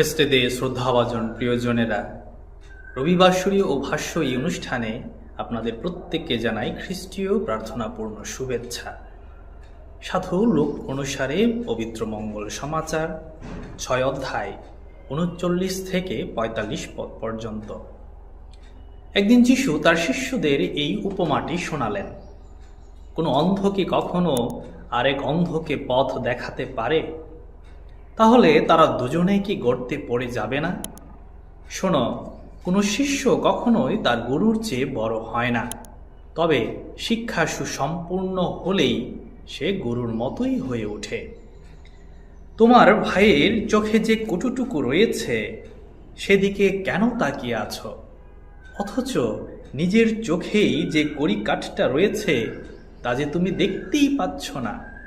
খ্রিস্টেদের শ্রদ্ধাভাজন প্রিয়জনেরা। রবিবাসরী ও ভাষ্য এই অনুষ্ঠানে আপনাদের প্রত্যেককে জানাই খ্রিস্টীয় প্রার্থনাপূর্ণ শুভেচ্ছা। সাধু লোক অনুসারে পবিত্র মঙ্গল সমাচার, ছয় অধ্যায়, উনচল্লিশ থেকে পঁয়তাল্লিশ পদ পর্যন্ত। একদিন যিশু তার শিষ্যদের এই উপমাটি শোনালেন। কোনো অন্ধ কি কখনো আরেক অন্ধকে পথ দেখাতে পারে? তাহলে তারা দুজনে কি গর্তে পড়ে যাবে না? শোনো, কোনো শিষ্য কখনোই তার গুরুর চেয়ে বড় হয় না। তবে শিক্ষা সুসম্পূর্ণ হলেই সে গুরুর মতোই হয়ে ওঠে। তোমার ভাইয়ের চোখে যে কুটুটুকু রয়েছে, সেদিকে কেন তাকিয়ে আছো? অথচ নিজের চোখেই যে কড়িকাঠটা রয়েছে, তা যে তুমি দেখতেই পাচ্ছ না।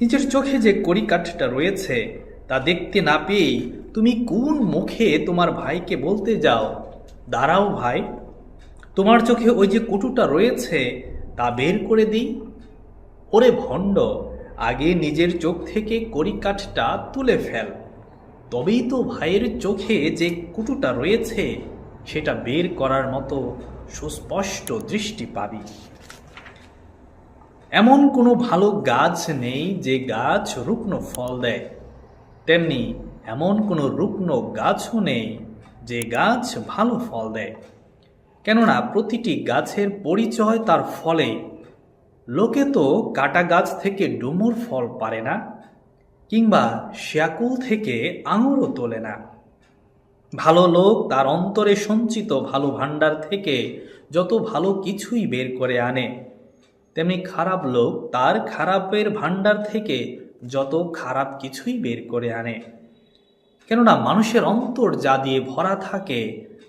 নিজের চোখে যে কড়িকাঠটা রয়েছে, তা দেখতে না পেয়েই তুমি কোন মুখে তোমার ভাইকে বলতে যাও? দাঁড়াও ভাই। তোমার চোখে ওই যে কুটুটা রয়েছে, তা বের করে দিই। ওরে ভণ্ড, আগে নিজের চোখ থেকে কড়িকাঠটা তুলে ফেল। তবেই তো ভাইয়ের চোখে যে কুটুটা রয়েছে, সেটা বের করার মতো সুস্পষ্ট দৃষ্টি পাবি। এমন কোনো ভালো গাছ নেই যে গাছ রুগ্ন ফল দেয়। তেমনি এমন কোনো রুগ্ন গাছও নেই যে গাছ ভালো ফল দেয়। কেননা প্রতিটি গাছের পরিচয় তার ফলে। লোকে তো কাটা গাছ থেকে ডুমুর ফল পারে না, কিংবা শ্যাকুল থেকে আঙুরও তোলে না। ভালো লোক তার অন্তরে সঞ্চিত ভালো ভাণ্ডার থেকে যত ভালো কিছুই বের করে আনে তেমনি খারাপ লোক তার খারাপের ভাণ্ডার থেকে যত খারাপ কিছুই বের করে আনে। কেননা মানুষের অন্তর যা দিয়ে ভরা থাকে,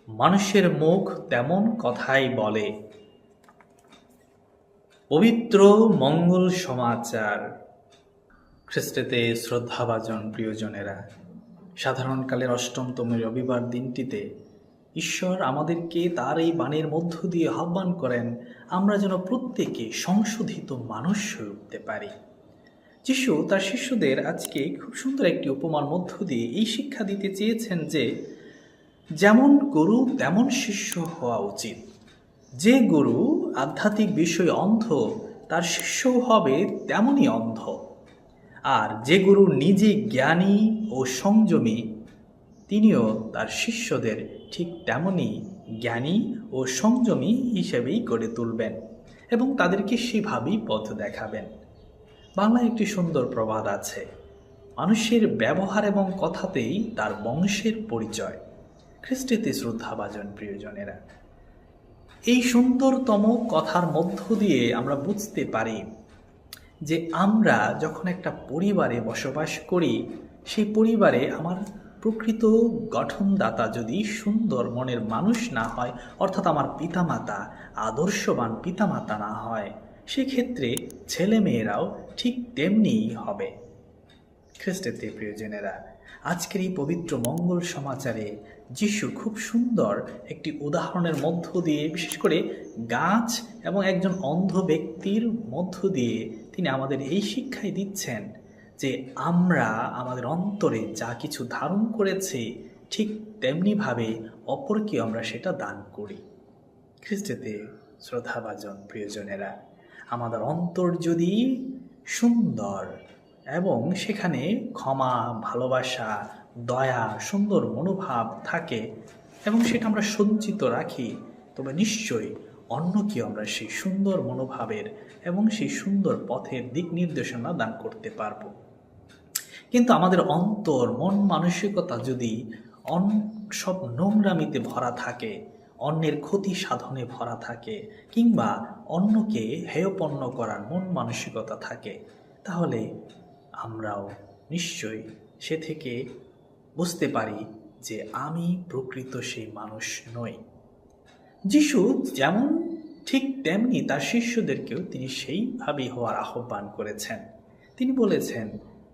মানুষের মুখ তেমন কথাই বলে। পবিত্র মঙ্গল সমাচার। খ্রিস্টেতে শ্রদ্ধাভাজন প্রিয়জনেরা, সাধারণকালের অষ্টমতম রবিবার দিনটিতে ঈশ্বর আমাদেরকে তার এই বাণীর মধ্য দিয়ে আহ্বান করেন, আমরা যেন প্রত্যেকে সংশোধিত মানুষ হয়ে উঠতে পারি। যিশু তার শিষ্যদের আজকে খুব সুন্দর একটি উপমার মধ্য দিয়ে এই শিক্ষা দিতে চেয়েছেন যে, যেমন গুরু, তেমন শিষ্য হওয়া উচিত। যে গুরু আধ্যাত্মিক বিষয়ে অন্ধ, তার শিষ্য হবে তেমনই অন্ধ। আর যে গুরু নিজে জ্ঞানী ও সংযমী তিনিও তার শিষ্যদের ঠিক তেমনই জ্ঞানী ও সংযমী হিসেবেই গড়ে তুলবেন এবং তাদেরকে সেভাবেই পথ দেখাবেন। বাংলায় একটি সুন্দর প্রবাদ আছে, মানুষের ব্যবহার এবং কথাতেই তার বংশের পরিচয়। খ্রিস্টিতে শ্রদ্ধাভাজন প্রিয়জনেরা। এই সুন্দরতম কথার মধ্য দিয়ে আমরা বুঝতে পারি যে আমরা যখন একটা পরিবারে বসবাস করি, সেই পরিবারে আমার প্রকৃত গঠনদাতা যদি সুন্দর মনের মানুষ না হয়, অর্থাৎ আমার পিতামাতা, আদর্শবান পিতামাতা না হয়, সেক্ষেত্রে ছেলেমেয়েরাও ঠিক তেমনিই হবে। খ্রিস্টেতে প্রিয়জনেরা, আজকের এই পবিত্র মঙ্গল সমাচারে যিশু খুব সুন্দর একটি উদাহরণের মধ্য দিয়ে, বিশেষ করে গাছ এবং একজন অন্ধ ব্যক্তির মধ্য দিয়ে তিনি আমাদের এই শিক্ষাই দিচ্ছেন। যে আমরা আমাদের অন্তরে যা কিছু ধারণ করেছি, ঠিক তেমনিভাবে অপরকে আমরা সেটা দান করি। খ্রিস্টেতে শ্রদ্ধাভাজন প্রিয়জনেরা, আমাদের অন্তর যদি সুন্দর এবং সেখানে ক্ষমা, ভালোবাসা, দয়া, সুন্দর মনোভাব থাকে এবং সেটা আমরা সঞ্চিত রাখি, তবে নিশ্চয়ই অন্যকে আমরা সেই সুন্দর মনোভাবের এবং সেই সুন্দর পথের দিক নির্দেশনা দান করতে পারব। কিন্তু আমাদের অন্তর, মন মানসিকতা যদি অন, সব নোংরামিতে ভরা থাকে, অন্যের ক্ষতি সাধনে ভরা থাকে, কিংবা অন্যকে হেয়পন্ন করার মন মানসিকতা থাকে, তাহলে আমরাও নিশ্চয়ই সে থেকে বুঝতে পারি যে আমি প্রকৃত সেই মানুষ নই। যিশু যেমন ঠিক তেমনি তার শিষ্যদেরকেও তিনি সেইভাবেই হওয়ার আহ্বান করেছেন। তিনি বলেছেন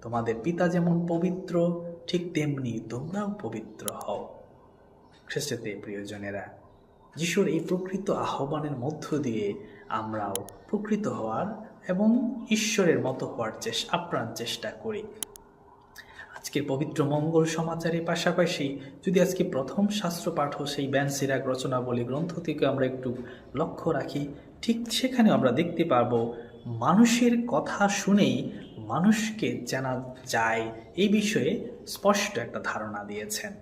তোমাদের পিতা যেমন পবিত্র, ঠিক তেমনি তোমরাও পবিত্র হও। খ্রিস্টতে প্রিয়জনেরা, যিশুর এই প্রকৃত আহ্বানের মধ্য দিয়ে আমরাও প্রকৃত হওয়ার এবং ঈশ্বরের মতো হওয়ার চেষ্টা আপ্রাণ চেষ্টা করি। আজকের পবিত্র মঙ্গল সমাচারের পাশাপাশি যদি আজকে প্রথম শাস্ত্র পাঠ সেই ব্যান সিরাক রচনাবলী গ্রন্থ থেকে আমরা একটু লক্ষ্য রাখি, ঠিক সেখানে আমরা দেখতে পারব মানুষের কথা শুনেই মানুষকে জানা যায়। এই বিষয়ে স্পষ্ট একটা ধারণা দিয়েছেন।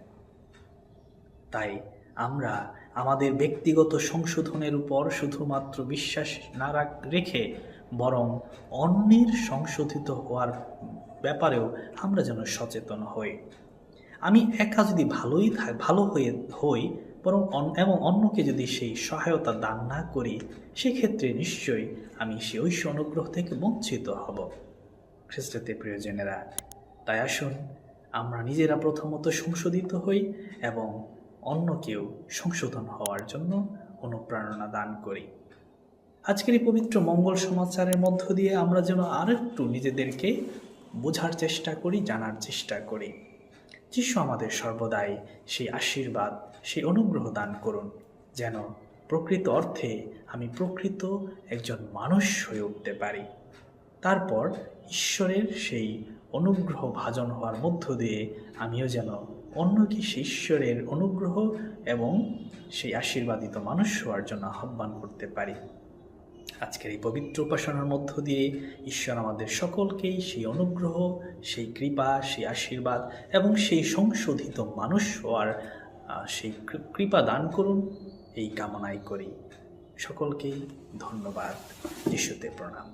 তাই আমরা আমাদের ব্যক্তিগত সংশোধনের উপর শুধুমাত্র বিশ্বাস না রেখে বরং অন্যের সংশোধিত হওয়ার ব্যাপারেও আমরা যেন সচেতন হই। আমি একা যদি ভালোই ভালো হয়ে, হই বরং এবং অন্যকে যদি সেই সহায়তা দান না করি, সেক্ষেত্রে নিশ্চয়ই আমি সেই ঐশ্ব অনুগ্রহ থেকে বঞ্চিত হব। খ্রিস্টতে প্রিয়জনেরা তাই আসুন, আমরা নিজেরা প্রথমত সংশোধিত হই এবং অন্যকেও সংশোধন হওয়ার জন্য অনুপ্রেরণা দান করি। আজকের এই পবিত্র মঙ্গল সমাচারের মধ্য দিয়ে আমরা যেন আরেকটু নিজেদেরকে বোঝার চেষ্টা করি, জানার চেষ্টা করি। যিশু আমাদের সর্বদাই সেই আশীর্বাদ, সেই অনুগ্রহ দান করুন, যেন প্রকৃত অর্থে আমি প্রকৃত একজন মানুষ হয়ে উঠতে পারি। তারপর ঈশ্বরের সেই অনুগ্রহ ভাজন হওয়ার মধ্য দিয়ে আমিও যেন অন্যকে সেই ঈশ্বরের অনুগ্রহ এবং সেই আশীর্বাদিত মানুষ হওয়ার জন্য আহ্বান করতে পারি। আজকের এই পবিত্র উপাসনার মধ্য দিয়ে ঈশ্বর আমাদের সকলকেই সেই অনুগ্রহ, সেই কৃপা, সেই আশীর্বাদ এবং সেই সংশোধিত মানুষ হওয়ার সেই কৃপা দান করুন, এই কামনাই করি। সকলকেই ধন্যবাদ, যিশুতে প্রণাম।